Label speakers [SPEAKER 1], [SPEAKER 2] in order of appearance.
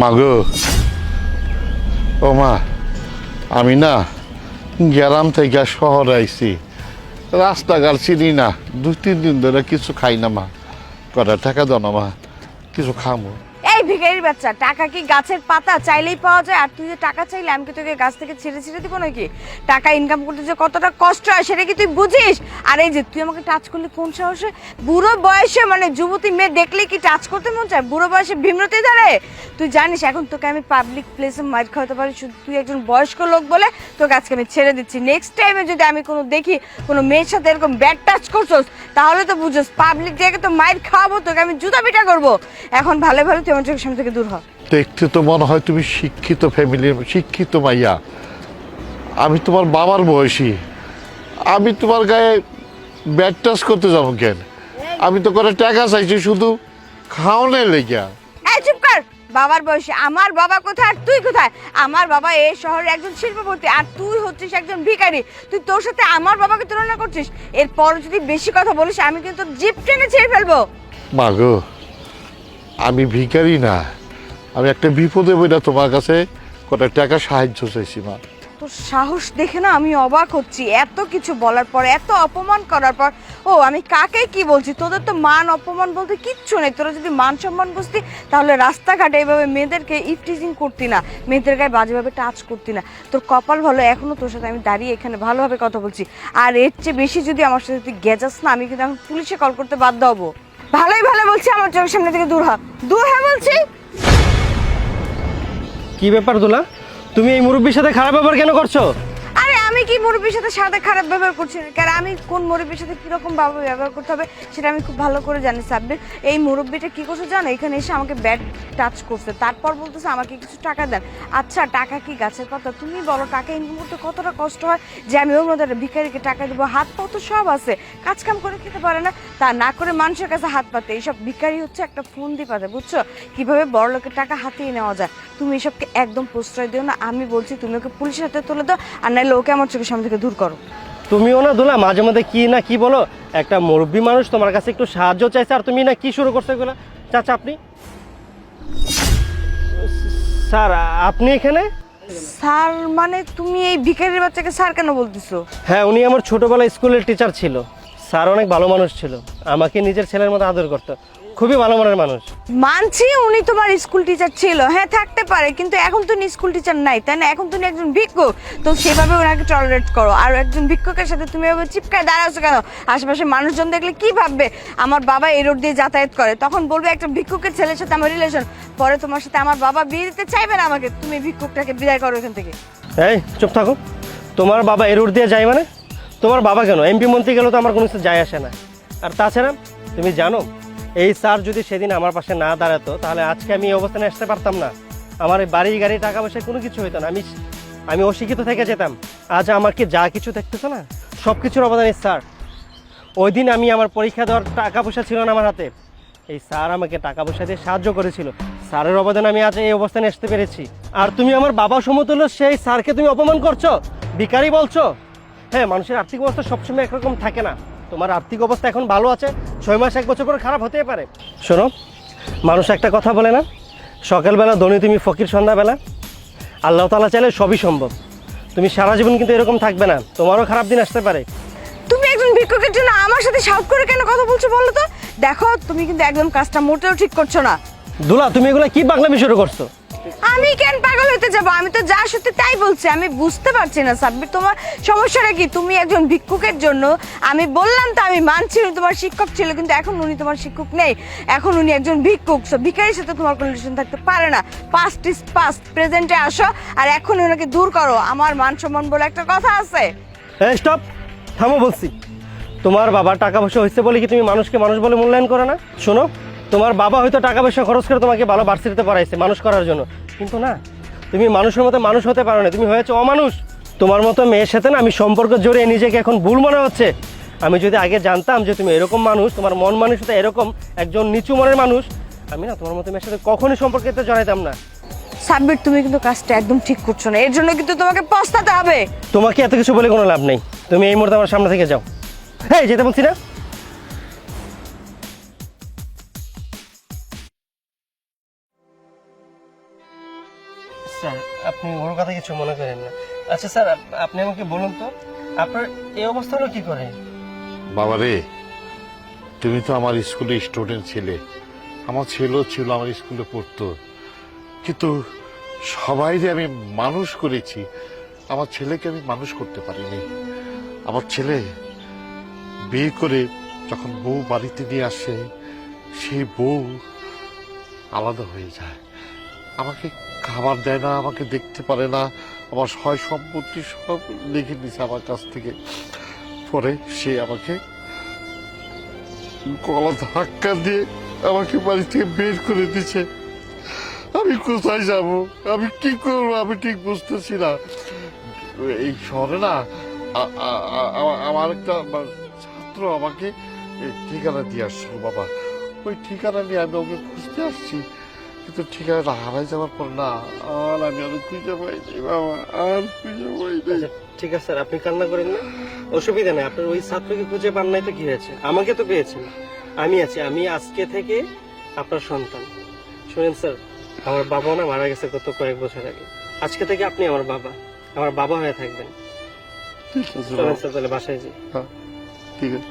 [SPEAKER 1] মাগো ও মা, আমি না গ্রাম থেকে শহরে আইছি। রাস্তাঘাট চিনি না দু তিন দিন ধরে কিছু খাই না মা। কটা টাকা দাও না মা, কিছু খামো।
[SPEAKER 2] এই ভিখারির বাচ্চা, টাকা কি গাছের পাতা চাইলেই পাওয়া যায়? আর তুই যে টাকা চাইলে, আমি কি তোকে গাছ থেকে ছিঁড়ে ছিঁড়ে দিব নাকি? টাকা ইনকাম করতে যে কতটা কষ্ট হয়, সেটা কি তুই বুঝিস? আর এই যে, তুই আমাকে টাচ করলি কোন সাহসে? বুড়ো বয়সে মানে যুবতী মেয়ে দেখলে কি টাচ করতে মন চায়? বুড়ো বয়সে ভীমরতি ধরে? তুই জানিস, এখন তোকে আমি পাবলিক প্লেসে মার খাওয়াতে পারি, শুধু তুই একজন বয়স্ক লোক বলে তোকে আজকে আমি ছেড়ে দিচ্ছি। নেক্সট টাইমে যদি আমি কোনো দেখি, কোনো মেয়ের সাথে এরকম ব্যাড টাচ করছোস, তাহলে তো বুঝোস পাবলিক জায়গায় তো মাইর খাওয়াবো, তোকে আমি জুতা পিটা করব। এখন ভালো ভালো, তুই আমার চোখের সামনে থেকে দূর হ।
[SPEAKER 1] দেখতে তো মনে হয় তুমি শিক্ষিত ফ্যামিলির শিক্ষিত মাইয়া। আমি তোমার বাবার বয়সী। আমি তোমার গায়ে ব্যাড টাচ করতে যাব কেন? আমি তো করে টাকা চাইছি শুধু খাওয়ানোর লেগিয়া।
[SPEAKER 2] এই চুপ কর। বাবার বয়সে। আমার বাবা কোথায় আর তুই কোথায়? আমার বাবা এই শহরের একজন শিল্পপতি আর তুই হচ্ছিস একজন ভিখারি। তুই তোর সাথে আমার বাবাকে তুলনা করছিস? এরপর যদি বেশি কথা বলিস আমি কিন্তু জিপ টেনে ছেড়ে ফেলব।
[SPEAKER 1] মাগো আমি ভিখারি না। আমি একটা বিপদে বইটা তোমার কাছে কটা টাকা সাহায্য চাইছি, মা।
[SPEAKER 2] তোর সাহস দেখে না আমি অবাক হচ্ছি। এত কিছু বলার পর, এত অপমান করার পর, ও, আমি কাকে কি বলছি? তোদের তো মান অপমান বলতে কিচ্ছু নেই। তোরা যদি মান সম্মান বুঝতি, তাহলে রাস্তাঘাটে এইভাবে মেয়েদেরকে ইফটিজিং করতি না। মেয়েদের গায়ে বাজেভাবে টাচ করতি না। তোর কপাল ভালো, এখনও তোর সাথে আমি দাঁড়িয়ে এখানে ভালোভাবে কথা বলছি। আর এর চেয়ে বেশি যদি আমার সাথে তুই গেজাস না, আমি কিন্তু এখন পুলিশে কল করতে বাধ্য হব। ভালোই ভালো বলছি আমার চোখের সামনে থেকে দূর হ। দূর হ্যাঁ বলছি।
[SPEAKER 3] কি ব্যাপার দুলা? তুমি এই মুরব্বীর সাথে খারাপ ব্যবহার কেন করছ?
[SPEAKER 2] আরে আমি কি মুরব্বীর সাথে সাথে খারাপ ব্যবহার করছি? না কারণ আমি কোন মুরব্বীর সাথে কীরকম ভাবে ব্যবহার করতে হবে সেটা আমি খুব ভালো করে জানি সাব্বির। এই মুরব্বীটা কি করছে জানো? এখানে এসে আমাকে ব্যাড টাচ করছে। তারপর বলতেছে, আমাকে কিছু টাকা দেন। আচ্ছা টাকা কি গাছের পাতা? তুমি বলো, টাকা ইনকাম করতে কতটা কষ্ট হয় যে আমি ওর মধ্যে ভিখারিকে টাকা দেবো? হাত পা তো সব আছে, কাজ কাম করে খেতে পারে না। তা না করে মানুষের কাছে হাত পাতে। এইসব ভিখারি হচ্ছে একটা ফোন দিয়ে পাতে, বুঝছ? কীভাবে বড় লোকের টাকা হাতিয়ে নেওয়া যায়? তুমি এসবকে একদম প্রশ্রয় দিও না। আমি বলছি, তুমি ওকে পুলিশের হাতে তুলে দাও, আর নাহলে ওকে আমার চোখের সামনে থেকে দূর করো।
[SPEAKER 3] তুমিও না দুলা, মাঝে মধ্যে কি না কি বলো? একটা মুরব্বী মানুষ তোমার কাছে একটু সাহায্য চাইছে, আর তুমি না কি শুরু করছ এগুলো? চাচা, আপনি? স্যার আপনি এখানে?
[SPEAKER 2] স্যার মানে তুমি এই ভিখারির বাচ্চাকে স্যার কেন বলতেছো?
[SPEAKER 3] হ্যাঁ উনি আমার ছোটবেলায় স্কুলের টিচার ছিল। স্যার অনেক ভালো মানুষ ছিল। আমাকে নিজের ছেলের মতো আদর করতো। খুবই ভালো মনের মানুষ।
[SPEAKER 2] মানছি উনি তোমার স্কুল টিচার ছিল। হ্যাঁ থাকতে পারে কিন্তু এখন তুমি স্কুল টিচার নাই তাই না? এখন তুমি একজন ভিক্ষুক তো সেভাবে ওনাকে টলারেট করো। আর একজন ভিক্ষুকের সাথে তুমি এভাবে চিপকায় দাঁড়াচ্ছ কেন? আশেপাশে মানুষজন দেখলে কি ভাববে? আমার বাবা এই রোড দিয়ে যাতায়াত করে। তখন বলবে একটা ভিক্ষুকের ছেলের সাথে আমার রিলেশন পরে তোমার সাথে আমার বাবা বিয়ে দিতে চাইবে না আমাকে। তুমি ভিক্ষুকটাকে বিদায় করো এখান থেকে।
[SPEAKER 3] এই চুপ থাকো। তোমার বাবা এরুর দিয়ে যায় মানে? তোমার বাবা কেন? এমপি মন্ত্রী গেলেও তো আমার কোনো কিছু যায় আসে না। আর তাছাড়া তুমি জানো এই স্যার যদি সেদিন আমার পাশে না দাঁড়াতো, তাহলে আজকে আমি এই অবস্থানে আসতে পারতাম না। আমার বাড়ি গাড়ি, টাকা পয়সা কোনো কিছু হতো না। আমি আমি অশিক্ষিত থেকে যেতাম। আজ আমাকে যা কিছু দেখতেছো না? সব কিছুর অবদান এই স্যার। ওই দিন আমি আমার পরীক্ষা দেওয়ার টাকা পয়সা ছিল না আমার হাতে। এই স্যার আমাকে টাকা পয়সা দিয়ে সাহায্য করেছিল। স্যারের অবদান আমি আজ এই অবস্থানে আসতে পেরেছি। আর তুমি আমার বাবা সমতুল্য, সেই স্যারকে তুমি অপমান করছ? ভিখারি বলছো? হ্যাঁ মানুষের আর্থিক অবস্থা সবসময় একরকম থাকে না। তোমার আর্থিক অবস্থা এখন ভালো আছে ছয় মাস এক বছর পরে খারাপ হতেই পারে। শোনো মানুষ একটা কথা বলে না সকালবেলা ধনী তুমি ফকির সন্ধ্যাবেলা। আল্লাহ তালা চাইলে সবই সম্ভব। তুমি সারা জীবন কিন্তু এরকম থাকবে না তোমারও খারাপ দিন আসতে পারে।
[SPEAKER 2] তুমি একজন ভিক্ষুকের জন্য আমার সাথে সাউট করে কেন কথা বলছো বলো তো? দেখো তুমি কিন্তু একদম কাজটা মোটেও ঠিক করছ না।
[SPEAKER 3] দুলা তুমি এগুলো কি পাগলামি শুরু করছ?
[SPEAKER 2] আমি কেন হতে যাব, আমি তো যা সত্যি তাই বলছি, আমি বুঝতে পারছি না, সাব্বির, তোমার সমস্যাটা কি? তুমি একজন ভিক্ষুকের জন্য, আমি বললাম তো আমি মানছি উনি তোমার শিক্ষক ছিল, কিন্তু এখন উনি তোমার শিক্ষক নেই। এখন উনি একজন ভিক্ষুক সো ভিখারির সাথে তোমার কোনো রিলেশন থাকতে পারে না। পাস্ট ইজ পাস্ট প্রেজেন্টে আসো, আর এখন ওনাকে দূর করো, আমার মান সম্মান বলে একটা কথা আছে।
[SPEAKER 3] স্টপ থামো বলছি। তোমার বাবা টাকা পয়সা হয়েছে বলে কি তুমি মানুষকে মানুষ বলে মূল্যায়ন করো না? শোনো, তোমার বাবা হয়তো টাকা পয়সা খরচ করে তোমাকে ভালো ভার্সিটিতে পড়াইছে, মানুষ করার জন্য। কিন্তু না তুমি মানুষের মতো মানুষ হতে পারো না। তুমি হয়েছো অমানুষ। তোমার মতো মেয়ের সাথে না আমি সম্পর্ক জড়িয়ে নিজেকে এখন ভুল মনে হচ্ছে। আমি যদি আগে জানতাম যে তুমি এরকম মানুষ তোমার মন মানুষ সাথে এরকম একজন নিচু মনের মানুষ আমি না তোমার মতো মেয়ের সাথে কখনই সম্পর্কে জড়াইতাম না।
[SPEAKER 2] সাব্বির তুমি কিন্তু কাজটা একদম ঠিক করছ না। এর জন্য কিন্তু তোমাকে পস্তাতে হবে।
[SPEAKER 3] তোমাকে এত কিছু বলে কোনো লাভ নেই। তুমি এই মুহূর্তে আমার সামনে থেকে যাও। হ্যাঁ যেতে বলছি না? স্যার, আপনি ওর কথা কিছু মনে করেন না। আচ্ছা স্যার আপনি আমাকে বলুন তো, আপনার এই অবস্থা হলো কি করে?
[SPEAKER 1] বাবা রে, তুমি তো আমার স্কুলে স্টুডেন্ট ছিলে। আমার ছেলেও ছিল, আমার স্কুলে পড়তো। কিন্তু সবাই যে আমি মানুষ করেছি, আমার ছেলেকে আমি মানুষ করতে পারিনি। আমার ছেলে বিয়ে করে যখন বউ বাড়িতে নিয়ে আসে, সেই বউ আলাদা হয়ে যায়। আমাকে খাবার দেয় না, আমাকে দেখতে পারে না। আমার সয় সম্পত্তি সব লিখে নিছে আমার কাছ থেকে। পরে সে আমাকে গলা ধাক্কা দিয়ে আমাকে বাড়ি থেকে বের করে দিছে আমি কোথায় যাব? আমি কি করব? আমি ঠিক বুঝতেছি না। এই শহরে না আমার একটা ছাত্র আমাকে ঠিকানা দিয়ে আসছিল, বাবা। ওই ঠিকানা নিয়ে আমি ওকে খুঁজতে আসছি। কিন্তু ঠিকানাটা হারাই যাওয়ার পর না আর আমি আর খুঁজে পাইনি বাবা আর খুঁজে পাইনি
[SPEAKER 3] আচ্ছা ঠিক আছে স্যার আপনি কান্না করেন না অসুবিধা নেই আপনার ওই ছাত্রকে খুঁজে পান নাই তো কি হয়েছে? আমাকে তো পেয়েছেন আমি আছি আমি আজকে থেকে আপনার সন্তান। শুনেন স্যার আমার বাবা না মারা গেছে গত কয়েক বছর আগে। আজকে থেকে আপনি আমার বাবা আমার বাবা হয়ে থাকবেন।
[SPEAKER 1] ঠিক আছে
[SPEAKER 3] চলেন স্যার তাহলে বাসায় যাই।
[SPEAKER 1] ঠিক আছে।